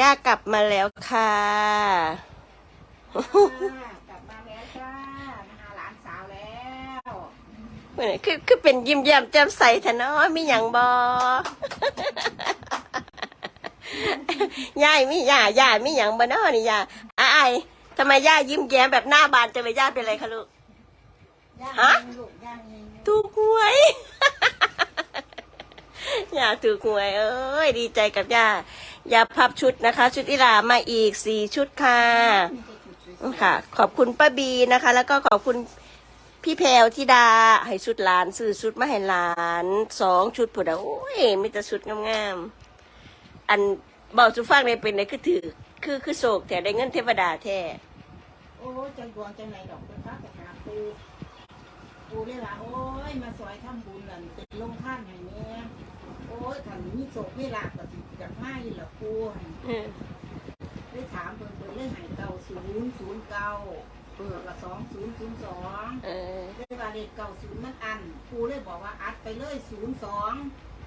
ย่ากลับมาแล้วค่ะ กลับมาแล้วจ้ามาหาหลานสาวแล้วเมื่อไหร่คือคือเป็นยิ้มแย้มแจ่มใสแท้เนาะมีหยังบอยายมีย่าย่ามีหยังบ่เนาะนี่ย่าอายทำไมย่ายิ้มแย้มแบบหน้าบานจังเลยย่าเป็นอะไรคะลูก ย่างฮะเองลูกย่างเองถูกหวย ย่าถูกหวย เอ้ย ดีใจกับย่า ย่าพับชุดนะคะ ชุดอิหลามาอีกสี่ชุดค่ะค่ะ ขอบคุณป้าบีนะคะ แล้วก็ขอบคุณพี่แพรวธิดาให้ชุดหลานซื้อชุดมาให้หลานสองชุดผุดอะโอ้ยมีแต่ชุดงามๆอันเบอกสุฟังเลยเป็นไหนคือถือ คือคือโศกแต่ได้เงินเทวดาแท้โอ้จังดวงจังไหนดอกเป็นพระแต่หาปูปูเลยล่ะโอ้ยมาซอยทำบุญนั่นเป็นลงท่านให้เนี่โอ้ยขันมีโศกไม่ลาบก็สิ จักมาอีหละปูให้เออได้ถามเพิ่นเพิ่นเลยให้เก้าศูนย์ศูนย์เก้าอืมกับสองศูนย์ศูนย์สองเออได้ว่าเลขเก้าศูนย์มันอันปูเลยบอกว่าอัดไปเลยศูนย์สอง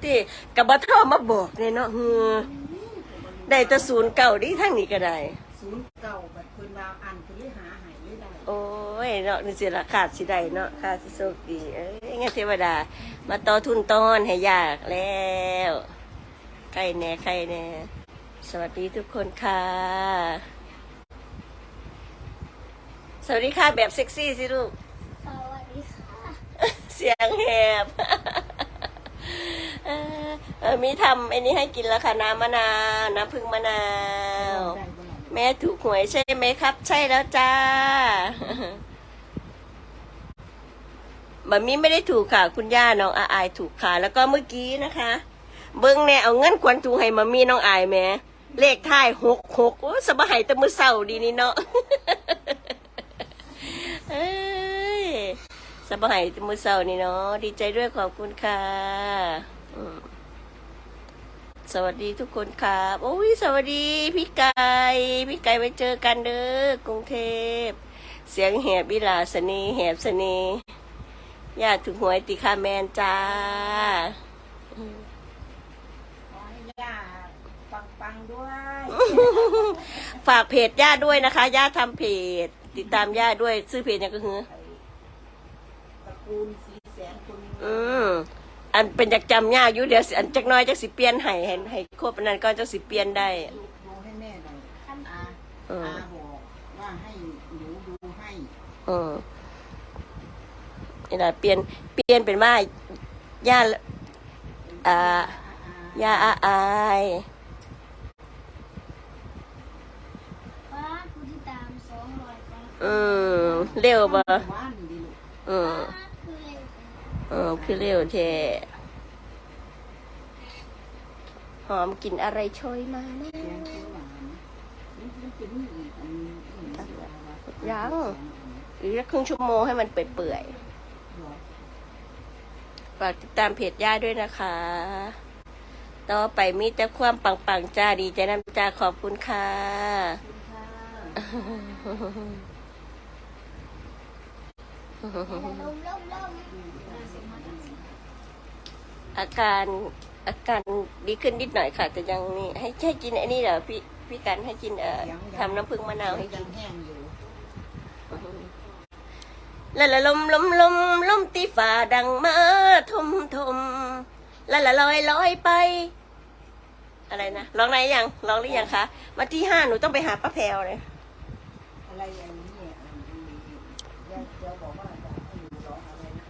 ที่กับบัตรมาบอกเลยเนาะเฮือได้แต่ศูนย์เก่าดิทั้งนี้ก็ได้ ศูนย์เก่าแบบเพิ่นว่าอันเพิ่นเลยหาใหายเลยได้โอ้ยเนาะนี่สิละขาดสิได้เนาะขาดสิโชคดีเอ้ยงั้นเทวดา มาต่อทุนต้อนให้ยากแล้ว ใครแน่ใครแน่ สวัสดีทุกคนค่ะ สวัสดีค่ะแบบเซ็กซี่สิลูก สวัสดีค่ะ เสียงแหบเออเออมีทำไอ้นี้ให้กินแล้วค่ะ น้ำมะนาวน้ำผึ้งมะนาวได้บ่ล่ะแม่ถูกหวยใช่ไหมครับ ใช่แล้วจ้าบัมมี่ไม่ได้ถูกค่ะ คุณย่าน้องอาอายถูกค่ะ แล้วก็เมื่อกี้นะคะ เบิ้งแน่เอาเงินควันถูให้มามีน้องอายแหม่เลขท้ายหกหกโอ้สบายแต่มือเศร้าดีนี่เนาะเอ้ยสบายแต่มือเศร้านี่เนาะดีใจด้วยขอบคุณค่ะสวัสดีทุกคนครับโอ้ยสวัสดีพี่ไก่พี่ไก่ไปเจอกันเด้อกรุงเทพ เสียงแหบวิลาสนีแหบสนีญาติถึงหวยติคาแมนจ้า ขอให้ย่าปังๆด้วย ฝากเพจย่าด้วยนะคะ ย่าทำเพจ ติดตามย่าด้วย ซื้อเพจยังก็คือตระกูลสีแสนคุณอืมอันเป็นจากจำยากอยู่เดี๋ยวสิอันจักหน้อยจักสิเปลี่ยนให้ให้ให้ครบอันนั้นก็จักสิเปลี่ยนได้ ดูดูให้แม่หน่อยอาเออ อาบอกว่าให้หนูดูให้อืมนี่แหละเปลี่ยนเปลี่ยนเป็นว่าย่าอ่าอาย่าอาอาย ป้าผู้ที่ตามสองร้ อืมเร็วบ่ว่านดีลูกอืมอเร็วอืมคือเร็วแท้หอมกลินอะไรโชยมานะแกงเขียวหวานนี่มันเป็นอีกอันนี้อีกอันนี้ยังอีกสักครึ่งชั่วโมงให้มันเปื่อยๆฝากติดตามเพจย่าด้วยนะคะ ต่อไปมีแต่ความปังๆจ้าดีใจน้ำจ้าขอบคุณค่ะ อาการอาการดีขึ้นนิดหน่อยค่ะ แต่ยังนี่ให้ให้กินไอ้นี่เหรอพี่พี่กันให้กินเอ่อทำน้ำผึ้งมะนาวให้กิยันงแห้งอยู่ละละลมลมลมลมตีฝ่าดังมาทมทมละละลอยลอยไป อะไรนะร้องไหนยังร้องหรือยังคะวันที่ห้าหนูต้องไปหาป้าแพรวเลยอะไรอย่างนี้เนี่ยอันนี้เดี๋ยวเดี๋ยวบอกว่าจะให้หนูร้องอะไรนะ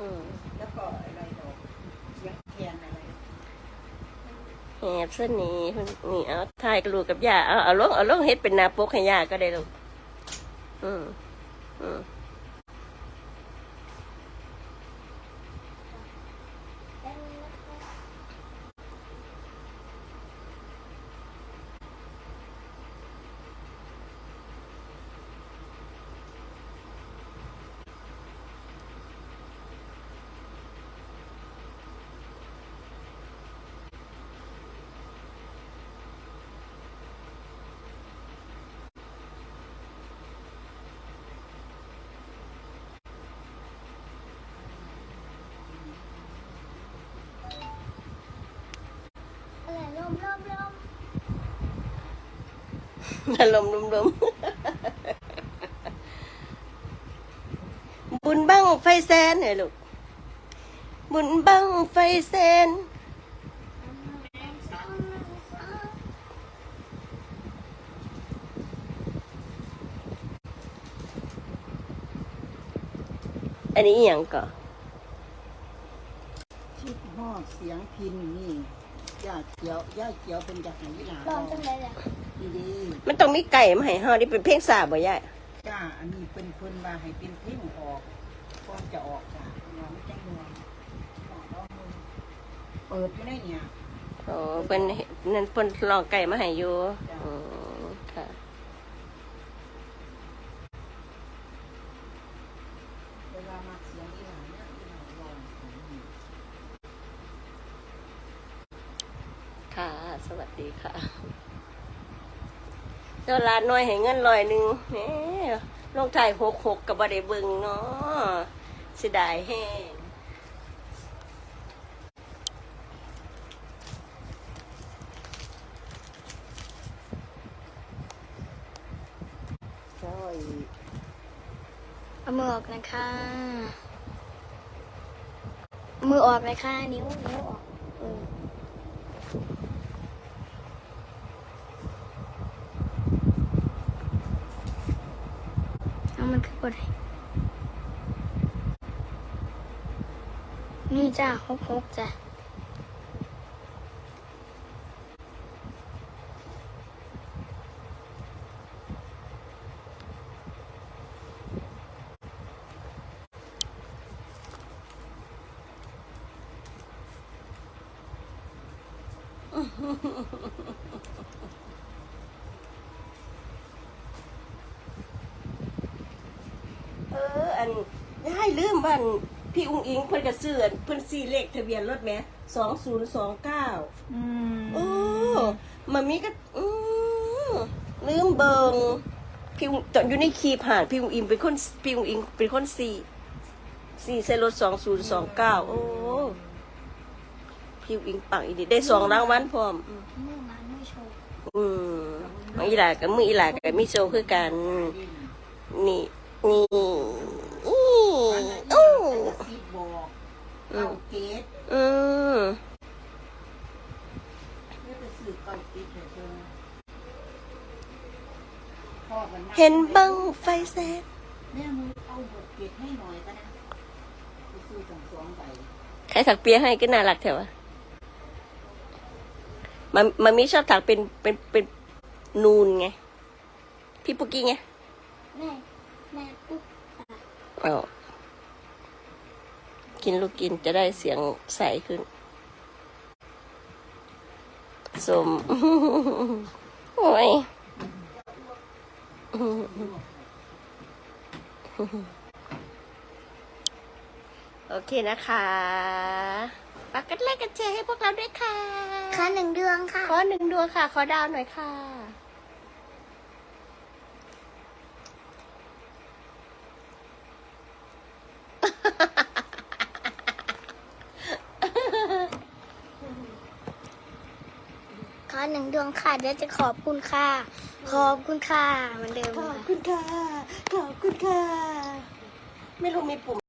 อืม แล้วก็อะไรดอกเสียงเทียนอะไร แหบเส้นนี้นี่เอาถ่ายกระลูกกับยาเอาเอาลงเอาลงเฮ็ดเป็นนาปกให้ยาก็ได้ลูกอืมอืม อารมณ์รวมๆบุญบังไฟแสนเหรอลูก บุญบังไฟแสนอันนี้อย่างก่อชิดฮอดเสียงพินนี่ยาเขียวยาเขียวเป็นจากไหนหลาลองจังไรล่ะ ดีดีมันต้องมีไก่มาให้เฮานี่เป็นเพลงสาบบ่ยายจ้าอันนี้เป็นคนมาให้เป็นเพ่งออกก่อนจะออกจ้ะน้องแจ้งนวลเปิดไม่ได้เนี่ยโอ้เพิ่นนั่นเพิ่นลองไก่มาให้อยู่อืมค่ะเวลามาเสียงอีหลานเนี่ยอีหลานลองค่ะ สวัสดีค่ะเจ้าลานน้อยให้เงินร้อยหนึ่งแหมลงถ่ายหกหกกับบ่ได้เบิงเนาะเสียดายแห้งใช่เอามือออกนะคะมือออกเลยค่ะนิ้วนิ้วออกเออเอามั กดนี่จ้าหกหกจ้ะ อออันยายลืมว่าอันพี่อุ้งอิงเพิ่นก็ซื้ออันเพิ่นซีเลขทะเบียนรถแหมสองศูนย์สองเก้าอืมโอ้มันมีก็อืมลืมเบิงพี่อุ้งตอนอยู่ในคีผ่านพี่อุ้งอิงเป็นคนพี่อุ้งอิงเป็นคนสี่สี่ใส่รถสองศูนย์สองเก้าโอ้พี่อุ้งอิงปังอีดีได้สองรางวัลพร้อมมือมันไม่โชว์อืมของอีหลากับมืออีหลากับมิโซคือกันนี่ นี่นี่โอ้ซีบอกเก้าเกตอืมไม่ไปซื้อเก้าเกตเลยเธอพ่อกันเห็นบังไฟแสนแม่มือเอาหกเกตให้หน่อยก็นะไปซื้อสองสองใบใครถักเปียให้ก็น่ารักแถวะมันมันมีชอบถักเป็นเป็นเป็นนูนไง พี่ปุกกี้ไง แม่ แม่ปุ๊บเอากินลูกกินจะได้เสียงใสขึ้น สม โอ้ยโอเคนะคะฝากกันไลค์กันแชร์ให้พวกเราด้วยค่ะค่าหนึ่งเดือนค่ะ ขอหนึ่งดวงค่ะ ขอดาวหน่อยค่ะ ค่าหนึ่งดวงค่ะเดี๋ยวจะขอบคุณค่ะ ขอบคุณค่ะเหมือนเดิมขอบค่ะ คุณค่ะ ขอบคุณค่ะ ไม่รู้มีปุ่ม